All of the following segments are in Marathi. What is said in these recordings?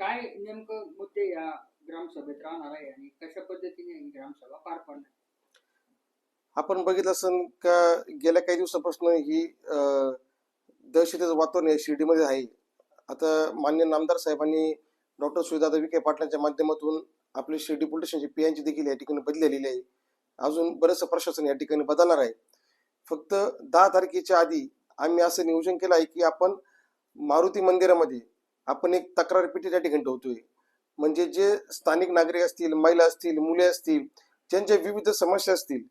काय नेमकं मुद्दे या ग्रामसभेत राहणार आहे आणि कशा पद्धतीने ही ग्रामसभा पार पडणार? आपण बघितलं असेल का गेल्या काही दिवसापासून ही दहशतीचं वातावरण शिर्डीमध्ये आहे. आता मान्य नामदार साहेबांनी डॉक्टर सुविदादा विखे पाटलांच्या माध्यमातून आपली शिर्डी पोलीस स्टेशनची पीएनची देखील या ठिकाणी बदललेली आहे. अजून बरंचसं प्रशासन या ठिकाणी बदलणार आहे. फक्त दहा तारखेच्या आधी आम्ही असं नियोजन केलं आहे की आपण मारुती मंदिरामध्ये आपण एक तक्रार पेटी त्या ठिकाणी ठेवतोय. म्हणजे जे स्थानिक नागरिक असतील महिला असतील मुले असतील ज्यांच्या विविध समस्या असतील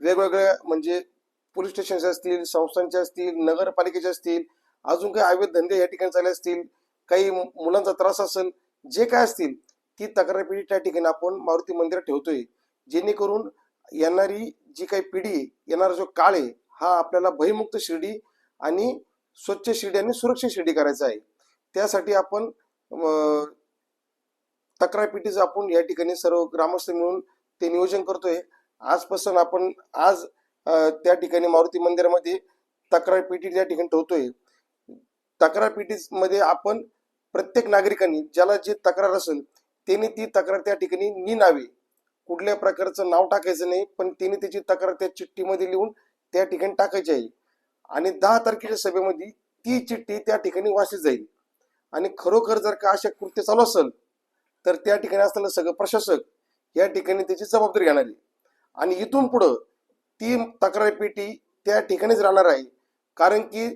वेगवेगळ्या म्हणजे पोलीस स्टेशनचे असतील संस्थांचे असतील नगरपालिकेचे असतील अजून काही अवैध धंदे या ठिकाणी चालले असतील काही मुलांचा त्रास असेल जे काय असतील ती तक्रार पिढी त्या ठिकाणी आपण मारुती मंदिरात ठेवतोय. जेणेकरून येणारी जी काही पिढी येणारा जो काळ आहे हा आपल्याला भयमुक्त शिर्डी आणि स्वच्छ शिर्डी आणि सुरक्षित शिर्डी करायचा आहे. त्यासाठी आपण अं, तक्रार पेटीचं आपण या ठिकाणी सर्व ग्रामस्थ मिळून ते नियोजन करतोय. आजपासून आपण आज त्या ठिकाणी मारुती मंदिरामध्ये तक्रार पेटी त्या ठिकाणी ठेवतोय. तक्रार पेटीमध्ये आपण प्रत्येक नागरिकांनी ज्याला जी तक्रार असेल त्यांनी ती तक्रार त्या ठिकाणी निनावी कुठल्या प्रकारचं नाव टाकायचं नाही पण त्याने त्याची तक्रार त्या चिठ्ठीमध्ये लिहून त्या ठिकाणी टाकायची आहे. आणि दहा तारखेच्या सभेमध्ये ती चिठ्ठी त्या ठिकाणी वाचली जाईल. आणि खरोखर जर का अशा कृत्य चालू असेल तर त्या ठिकाणी असलेलं सगळं प्रशासक या ठिकाणी त्याची जबाबदारी घेणार आहे. आणि इथून पुढं ती तक्रार पेटी त्या ठिकाणीच राहणार आहे. कारण की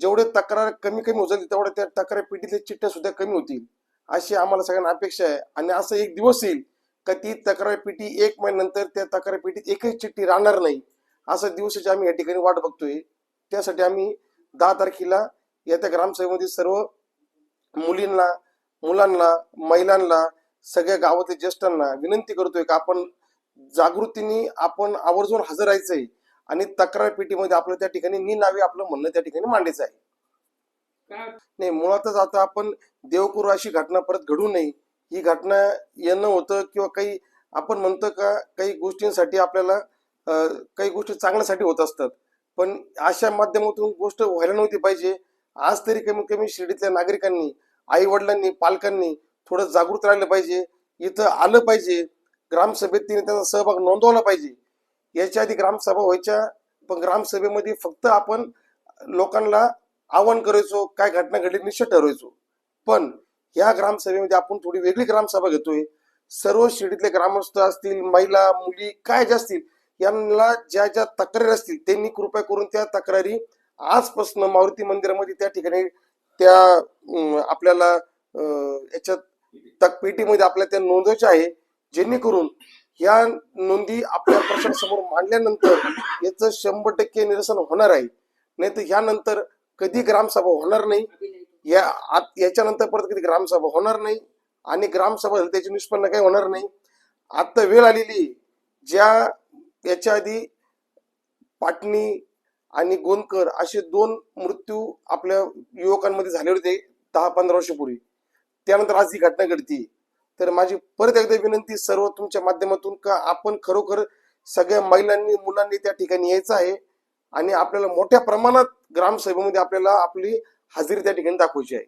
जेवढे तक्रार कमी कमी होतील तेवढ्या त्या तक्रार पेटीतल्या चिठ्ठ्या सुद्धा कमी होतील. अशी आम्हाला सगळ्यांना अपेक्षा आहे. आणि असं एक दिवस येईल का ती तक्रार पेटी एक महिन्यानंतर त्या तक्रार पेटीत एकही चिठ्ठी राहणार नाही. असं दिवसाची आम्ही या ठिकाणी वाट बघतोय. त्यासाठी आम्ही दहा तारखेला येत्या ग्रामसभेमध्ये सर्व मुलींना मुलांना महिलांना सगळ्या गावातील ज्येष्ठांना विनंती करतोय की आपण जागृतीने आपण आवर्जून हजर राहायचंय आणि तक्रार पेटीमध्ये आपलं त्या ठिकाणी निनावे आपलं म्हणणं त्या ठिकाणी मांडायचं आहे. नाही मुळातच आता आपण देवकरू अशी घटना परत घडू नये. ही घटना येणं होतं किंवा काही आपण म्हणतो का काही गोष्टींसाठी आपल्याला काही गोष्टी चांगल्यासाठी होत असतात. पण अशा माध्यमातून गोष्ट व्हायला नव्हती पाहिजे. आज तरी कमीत कमी शिर्डीतल्या नागरिकांनी आई वडिलांनी पालकांनी थोडं जागृत राहिलं पाहिजे. इथं आलं पाहिजे. ग्रामसभेत तिने त्यांचा सहभाग नोंदवला पाहिजे. याच्या आधी ग्रामसभा व्हायच्या पण ग्रामसभेमध्ये फक्त आपण लोकांना आवाहन करायचो काय घटना घडली निश्चित ठरवायचो. पण या ग्रामसभेमध्ये आपण थोडी वेगळी ग्रामसभा घेतोय. सर्व शिर्डीतले ग्रामस्थ असतील महिला मुली काय ज्या असतील यांना ज्या ज्या तक्रारी असतील त्यांनी कृपया करून त्या तक्रारी आजपासून मारुती मंदिरामध्ये त्या ठिकाणी त्या आपल्याला याच्यात तकपेटीमध्ये आपल्या त्या नोंदवायच्या आहे जेणेकरून ह्या नोंदी आपल्या प्रशासनासमोर मांडल्यानंतर याचं शंभर टक्के निरसन होणार आहे. नाही तर ह्यानंतर कधी ग्रामसभा होणार नाही या आत- याच्यानंतर परत कधी ग्रामसभा होणार नाही आणि ग्रामसभा झाली त्याची निष्पन्न काही होणार नाही. आता वेळ आलेली ज्या याच्या आधी पाटणी आणि गोंदकर असे दोन मृत्यू आपल्या युवकांमध्ये झाले होते दहा पंधरा वर्षपूर्वी. त्यानंतर आज ही घटना घडती तर माझी परत एकदा विनंती सर्व तुमच्या माध्यमातून का आपण खरोखर सगळ्या महिलांनी मुलांनी त्या ठिकाणी यायचं आहे आणि आपल्याला मोठ्या प्रमाणात ग्रामसभेमध्ये आपल्याला आपली हजेरी त्या ठिकाणी दाखवायची आहे.